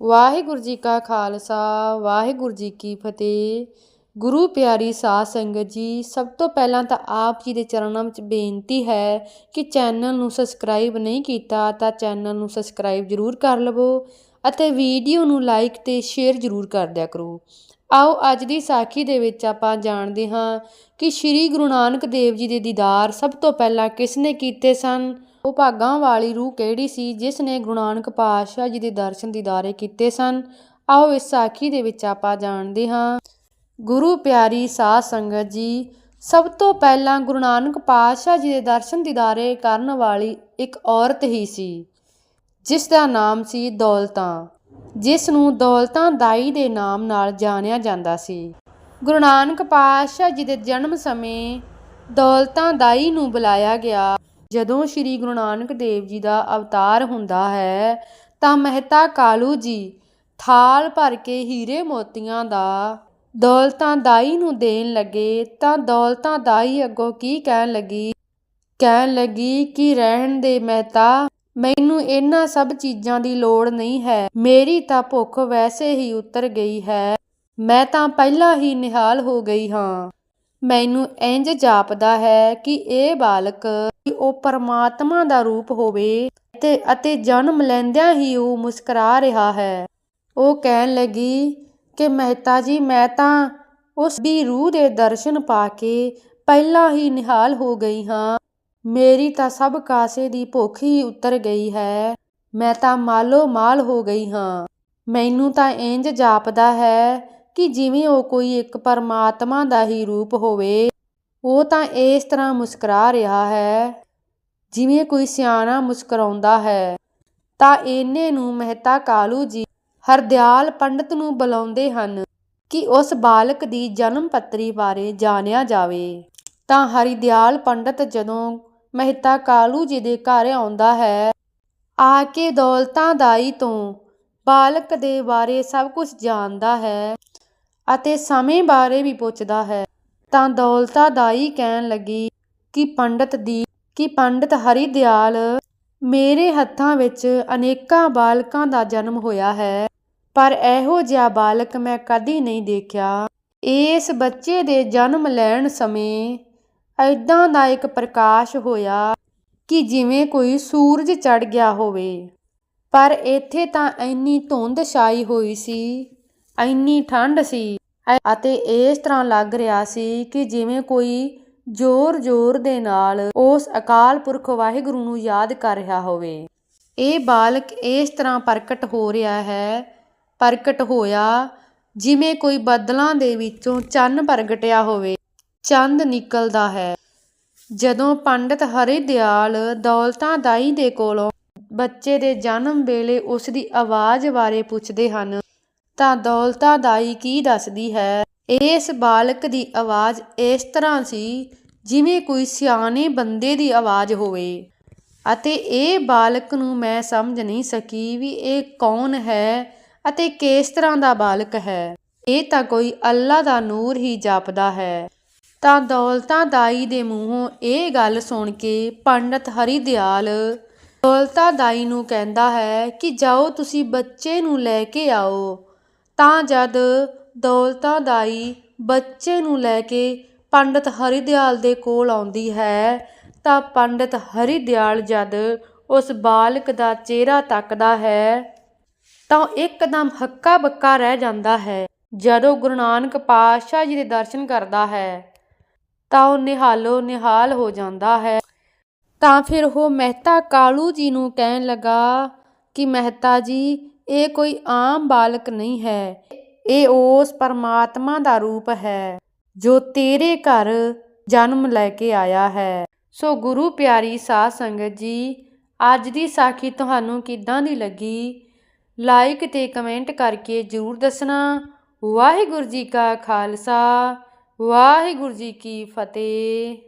ਵਾਹਿਗੁਰੂ ਜੀ ਕਾ ਖਾਲਸਾ, ਵਾਹਿਗੁਰੂ ਜੀ ਕੀ ਫਤਿਹ। ਗੁਰੂ ਪਿਆਰੀ ਸਾਧ ਸੰਗਤ ਜੀ, ਸਭ ਤੋਂ ਪਹਿਲਾਂ ਤਾਂ ਆਪ ਜੀ ਦੇ ਚਰਨਾਂ ਵਿੱਚ ਬੇਨਤੀ ਹੈ ਕਿ ਚੈਨਲ ਨੂੰ ਸਬਸਕ੍ਰਾਈਬ ਨਹੀਂ ਕੀਤਾ ਤਾਂ ਚੈਨਲ ਨੂੰ ਸਬਸਕ੍ਰਾਈਬ ਜ਼ਰੂਰ ਕਰ ਲਵੋ ਅਤੇ ਵੀਡੀਓ ਨੂੰ ਲਾਈਕ ਤੇ ਸ਼ੇਅਰ ਜ਼ਰੂਰ ਕਰ ਦਿਆ ਕਰੋ। ਆਓ ਅੱਜ ਦੀ ਸਾਖੀ ਦੇ ਵਿੱਚ ਆਪਾਂ ਜਾਣਦੇ ਹਾਂ ਕਿ ਸ੍ਰੀ ਗੁਰੂ ਨਾਨਕ ਦੇਵ ਜੀ ਦੇ ਦੀਦਾਰ ਸਭ ਤੋਂ ਪਹਿਲਾਂ ਕਿਸ ਨੇ ਕੀਤੇ ਸਨ? ਉਹ ਭਾਗਾਂ ਵਾਲੀ ਰੂਹ ਕਿਹੜੀ ਸੀ ਜਿਸ ਨੇ ਗੁਰੂ ਨਾਨਕ ਪਾਤਸ਼ਾਹ ਜੀ ਦੇ ਦਰਸ਼ਨ ਦੀਦਾਰੇ ਕੀਤੇ ਸਨ? ਆਓ ਇਸ ਸਾਖੀ ਦੇ ਵਿੱਚ ਆਪਾਂ ਜਾਣਦੇ ਹਾਂ। ਗੁਰੂ ਪਿਆਰੀ ਸਾਧ ਸੰਗਤ ਜੀ, ਸਭ ਤੋਂ ਪਹਿਲਾਂ ਗੁਰੂ ਨਾਨਕ ਪਾਤਸ਼ਾਹ ਜੀ ਦੇ ਦਰਸ਼ਨ ਦੀਦਾਰੇ ਕਰਨ ਵਾਲੀ ਇੱਕ ਔਰਤ ਹੀ ਸੀ, ਜਿਸ ਦਾ ਨਾਮ ਸੀ ਦੌਲਤਾਂ, ਜਿਸ ਨੂੰ ਦੌਲਤਾਂ ਦਾਈ ਦੇ ਨਾਮ ਨਾਲ ਜਾਣਿਆ ਜਾਂਦਾ ਸੀ। ਗੁਰੂ ਨਾਨਕ ਪਾਤਸ਼ਾਹ ਜੀ ਦੇ ਜਨਮ ਸਮੇਂ ਦੌਲਤਾਂ ਦਾਈ ਨੂੰ ਬੁਲਾਇਆ ਗਿਆ। ਜਦੋਂ ਸ੍ਰੀ ਗੁਰੂ ਨਾਨਕ ਦੇਵ ਜੀ ਦਾ ਅਵਤਾਰ ਹੁੰਦਾ ਹੈ, ਤਾਂ ਮਹਿਤਾ ਕਾਲੂ ਜੀ ਥਾਲ ਭਰ ਕੇ ਹੀਰੇ ਮੋਤੀਆਂ ਦਾ ਦੌਲਤਾਂ ਦਾਈ ਨੂੰ ਦੇਣ ਲੱਗੇ, ਤਾਂ ਦੌਲਤਾਂ ਦਾਈ ਅੱਗੋਂ ਕੀ ਕਹਿਣ ਲੱਗੀ? ਕਹਿਣ ਲੱਗੀ ਕਿ ਰਹਿਣ ਦੇ ਮਹਿਤਾ, ਮੈਨੂੰ ਇਹਨਾਂ ਸਭ ਚੀਜ਼ਾਂ ਦੀ ਲੋੜ ਨਹੀਂ ਹੈ, ਮੇਰੀ ਤਾਂ ਭੁੱਖ ਵੈਸੇ ਹੀ ਉਤਰ ਗਈ ਹੈ, ਮੈਂ ਤਾਂ ਪਹਿਲਾਂ ਹੀ ਨਿਹਾਲ ਹੋ ਗਈ ਹਾਂ। ਮੈਨੂੰ ਇੰਜ ਜਾਪਦਾ ਹੈ ਕਿ ਇਹ ਬਾਲਕ ਉਹ ਪਰਮਾਤਮਾ ਦਾ ਰੂਪ ਹੋਵੇ ਤੇ ਅਤੇ ਜਨਮ ਲੈਂਦਿਆਂ ਹੀ ਉਹ ਮੁਸਕਰਾ ਰਿਹਾ ਹੈ। ਉਹ ਕਹਿਣ ਲੱਗੀ ਕਿ ਮਹਿਤਾ ਜੀ, ਮੈਂ ਤਾਂ ਉਸ ਦੀ ਰੂਹ ਦੇ ਦਰਸ਼ਨ ਪਾ ਕੇ ਪਹਿਲਾਂ ਹੀ ਨਿਹਾਲ ਹੋ ਗਈ ਹਾਂ। ਮੇਰੀ ਤਾਂ ਸਭ ਕਾਸੇ ਦੀ ਭੁੱਖ ਹੀ ਉਤਰ ਗਈ ਹੈ। ਮੈਂ ਤਾਂ ਮਾਲੋ ਮਾਲ ਹੋ ਗਈ ਹਾਂ। ਮੈਨੂੰ ਤਾਂ ਇੰਜ ਜਾਪਦਾ ਹੈ ਕਿ ਜਿਵੇਂ ਉਹ ਕੋਈ ਇੱਕ ਪਰਮਾਤਮਾ ਦਾ ਹੀ ਰੂਪ ਹੋਵੇ। ਉਹ ਤਾਂ ਇਸ ਤਰ੍ਹਾਂ ਮੁਸਕਰਾ ਰਿਹਾ ਹੈ ਜਿਵੇਂ ਕੋਈ ਸਿਆਣਾ ਮੁਸਕਰਾਉਂਦਾ ਹੈ। ਤਾਂ ਇਹਨੇ ਨੂੰ ਮਹਿਤਾ ਕਾਲੂ ਜੀ ਹਰਦਿਆਲ ਪੰਡਤ ਨੂੰ ਬੁਲਾਉਂਦੇ ਹਨ ਕਿ ਉਸ ਬਾਲਕ ਦੀ ਜਨਮ ਪੱਤਰੀ ਬਾਰੇ ਜਾਣਿਆ ਜਾਵੇ। ਤਾਂ ਹਰਿਦਿਆਲ ਪੰਡਤ ਜਦੋਂ ਮਹਿਤਾ ਕਾਲੂ ਜੀ ਦੇ ਘਰ ਆਉਂਦਾ ਹੈ, ਆ ਕੇ ਦੌਲਤਾਂ ਦਾਈ ਤੋਂ ਬਾਲਕ ਦੇ ਬਾਰੇ ਸਭ ਕੁਝ ਜਾਣਦਾ ਹੈ ਅਤੇ ਸਮੇਂ ਬਾਰੇ ਵੀ ਪੁੱਛਦਾ ਹੈ। ਤਾਂ ਦੌਲਤਾ ਦਾਈ ਕਹਿਣ ਲੱਗੀ ਕਿ ਪੰਡਤ ਦੀ, ਕਿ ਪੰਡਤ ਹਰੀਦਿਆਲ ਮੇਰੇ ਹੱਥਾਂ ਵਿੱਚ ਅਨੇਕਾਂ ਬਾਲਕਾਂ ਦਾ ਜਨਮ ਹੋਇਆ ਹੈ, ਪਰ ਇਹੋ ਜਿਹਾ ਬਾਲਕ ਮੈਂ ਕਦੀ ਨਹੀਂ ਦੇਖਿਆ। ਇਸ ਬੱਚੇ ਦੇ ਜਨਮ ਲੈਣ ਸਮੇਂ ਐਦਾਂ ਦਾ ਇੱਕ ਪ੍ਰਕਾਸ਼ ਹੋਇਆ ਕਿ ਜਿਵੇਂ ਕੋਈ ਸੂਰਜ ਚੜ ਗਿਆ ਹੋਵੇ। ਪਰ ਇੱਥੇ ਤਾਂ ਇੰਨੀ ਧੁੰਦ ਛਾਈ ਹੋਈ ਸੀ, ਇੰਨੀ ਠੰਡ ਸੀ ਅਤੇ ਇਸ ਤਰ੍ਹਾਂ ਲੱਗ ਰਿਹਾ ਸੀ ਕਿ ਜਿਵੇਂ ਕੋਈ ਜ਼ੋਰ-ਜ਼ੋਰ ਦੇ ਨਾਲ ਉਸ ਅਕਾਲ ਪੁਰਖ ਵਾਹਿਗੁਰੂ ਨੂੰ ਯਾਦ ਕਰ ਰਿਹਾ ਹੋਵੇ। ਇਹ ਬਾਲਕ ਇਸ ਤਰ੍ਹਾਂ ਪ੍ਰਗਟ ਹੋ ਰਿਹਾ ਹੈ, ਪ੍ਰਗਟ ਹੋਇਆ ਜਿਵੇਂ ਕੋਈ ਬੱਦਲਾਂ ਦੇ ਵਿੱਚੋਂ ਚੰਨ ਪ੍ਰਗਟਿਆ ਹੋਵੇ, ਚੰਦ ਨਿਕਲਦਾ ਹੈ। ਜਦੋਂ ਪੰਡਤ ਹਰਿਦਿਆਲ ਦੌਲਤਾਂ ਦਾਈ ਦੇ ਕੋਲੋਂ ਬੱਚੇ ਦੇ ਜਨਮ ਵੇਲੇ ਉਸ ਦੀ ਆਵਾਜ਼ ਬਾਰੇ ਪੁੱਛਦੇ ਹਨ ਤਾਂ ਦੌਲਤਾ ਦਾਈ ਕੀ ਦੱਸਦੀ ਹੈ? ਇਸ ਬਾਲਕ ਦੀ ਆਵਾਜ਼ ਇਸ ਤਰ੍ਹਾਂ ਸੀ ਜਿਵੇਂ ਕੋਈ ਸਿਆਣੇ ਬੰਦੇ ਦੀ ਆਵਾਜ਼ ਹੋਵੇ। ਅਤੇ ਇਹ ਬਾਲਕ ਨੂੰ ਮੈਂ ਸਮਝ ਨਹੀਂ ਸਕੀ ਵੀ ਇਹ ਕੌਣ ਹੈ ਅਤੇ ਕਿਸ ਤਰ੍ਹਾਂ ਦਾ ਬਾਲਕ ਹੈ। ਇਹ ਤਾਂ ਕੋਈ ਅੱਲਾ ਦਾ ਨੂਰ ਹੀ ਜਾਪਦਾ ਹੈ। ਤਾਂ ਦੌਲਤਾ ਦਾਈ ਦੇ ਮੂੰਹੋਂ ਇਹ ਗੱਲ ਸੁਣ ਕੇ ਪੰਡਤ ਹਰੀਦਿਆਲ ਦੌਲਤਾ ਦਾਈ ਨੂੰ ਕਹਿੰਦਾ ਹੈ ਕਿ ਜਾਓ ਤੁਸੀਂ ਬੱਚੇ ਨੂੰ ਲੈ ਕੇ ਆਓ। ਤਾਂ ਜਦ ਦੌਲਤਾ ਦਾਈ ਬੱਚੇ ਨੂੰ ਲੈ ਕੇ ਪੰਡਤ ਹਰੀਦਿਆਲ ਦੇ ਕੋਲ ਆਉਂਦੀ ਹੈ, ਤਾਂ ਪੰਡਤ ਹਰੀਦਿਆਲ ਜਦ ਉਸ ਬਾਲਕ ਦਾ ਚਿਹਰਾ ਤੱਕਦਾ ਹੈ, ਤਾਂ ਇੱਕਦਮ ਹੱਕਾ ਬੱਕਾ ਰਹਿ ਜਾਂਦਾ ਹੈ। ਜਦੋਂ ਗੁਰੂ ਨਾਨਕ ਪਾਤਸ਼ਾਹ ਜੀ ਦੇ ਦਰਸ਼ਨ ਕਰਦਾ ਹੈ, ਤਾਂ ਉਹ ਨਿਹਾਲੋ ਨਿਹਾਲ ਹੋ ਜਾਂਦਾ ਹੈ। ਤਾਂ ਫਿਰ ਉਹ ਮਹਿਤਾ ਕਾਲੂ ਜੀ ਨੂੰ ਕਹਿਣ ਲੱਗਾ ਕਿ ਮਹਿਤਾ ਜੀ ਇਹ ਕੋਈ ਆਮ ਬਾਲਕ ਨਹੀਂ ਹੈ। ਇਹ ਉਸ ਪਰਮਾਤਮਾ ਦਾ ਰੂਪ ਹੈ, ਜੋ ਤੇਰੇ ਘਰ ਜਨਮ ਲੈ ਕੇ ਆਇਆ ਹੈ। ਸੋ ਗੁਰੂ ਪਿਆਰੀ ਸਾਧ ਸੰਗਤ ਜੀ, ਅੱਜ ਦੀ ਸਾਖੀ ਤੁਹਾਨੂੰ ਕਿੱਦਾਂ ਦੀ ਲੱਗੀ? ਲਾਈਕ ਤੇ ਕਮੈਂਟ ਕਰਕੇ ਜਰੂਰ ਦੱਸਣਾ। ਵਾਹਿਗੁਰੂ ਜੀ ਕਾ ਖਾਲਸਾ, ਵਾਹਿਗੁਰੂ ਜੀ ਕੀ ਫਤਿਹ।